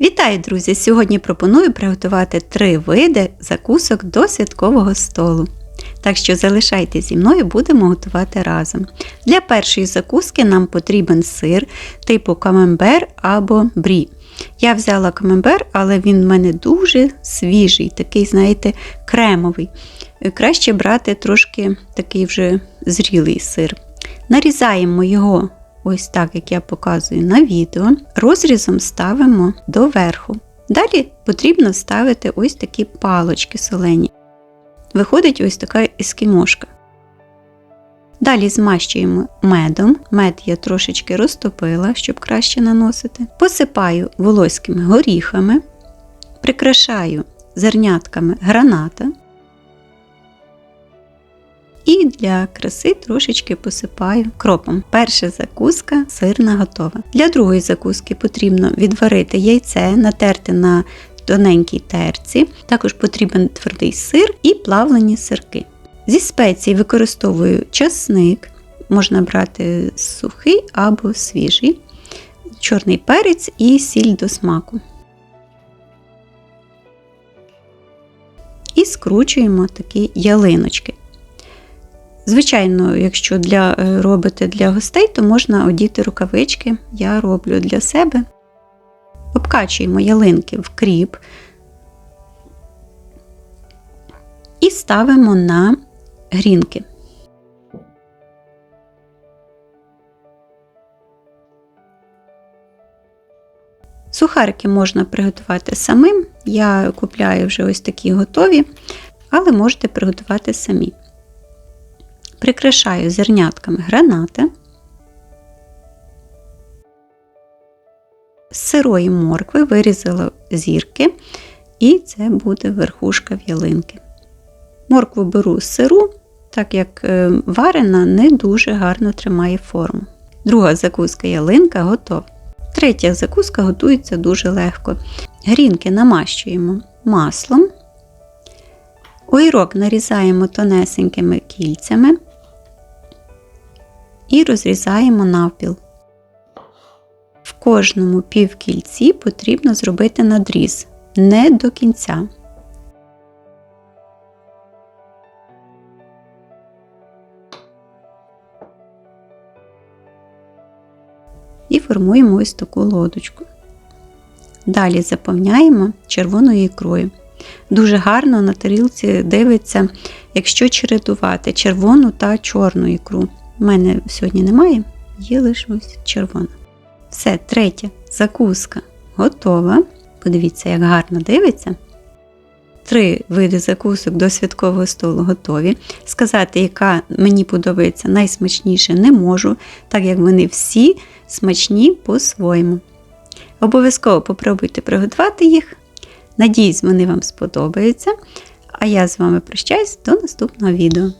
Вітаю, друзі! Сьогодні пропоную приготувати три види закусок до святкового столу. Так що залишайтесь зі мною, будемо готувати разом. Для першої закуски нам потрібен сир типу камембер або брі. Я взяла камембер, але він в мене дуже свіжий, такий, знаєте, кремовий. Краще брати трошки такий вже зрілий сир. Нарізаємо його ось так, як я показую на відео, розрізом ставимо доверху. Далі потрібно ставити ось такі палочки солені. Виходить ось така ескімошка. Далі змащуємо медом. Мед я трошечки розтопила, щоб краще наносити. Посипаю волоськими горіхами, прикрашаю зернятками граната. І для краси трошечки посипаю кропом. Перша закуска сирна готова. Для другої закуски потрібно відварити яйце, натерти на тоненькій терці. Також потрібен твердий сир і плавлені сирки. Зі спецій використовую часник, можна брати сухий або свіжий, чорний перець і сіль до смаку. І скручуємо такі ялиночки. Звичайно, якщо для, робите для гостей, то можна одіти рукавички. Я роблю для себе. Обкачуємо ялинки в кріп і ставимо на грінки. Сухарики можна приготувати самим. Я купляю вже ось такі готові, але можете приготувати самі. Прикрашаю зернятками гранати. З сирої моркви вирізала зірки, і це буде верхушка в'ялинки. Моркву беру сиру, так як е, варена не дуже гарно тримає форму. Друга закуска ялинка готова. Третя закуска готується дуже легко. Грінки намащуємо маслом. Огірок нарізаємо тонесенькими кільцями і розрізаємо навпіл. В кожному півкільці потрібно зробити надріз не до кінця. І формуємо ось таку лодочку. Далі заповняємо червоною ікрою. Дуже гарно на тарілці дивиться, якщо чередувати червону та чорну ікру. У мене сьогодні немає, є лише ось червона. Все, третя закуска готова. Подивіться, як гарно дивиться. Три види закусок до святкового столу готові. Сказати, яка мені подобається найсмачніше, не можу, так як вони всі смачні по-своєму. Обов'язково попробуйте приготувати їх. Надіюсь, вони вам сподобаються. А я з вами прощаюсь до наступного відео.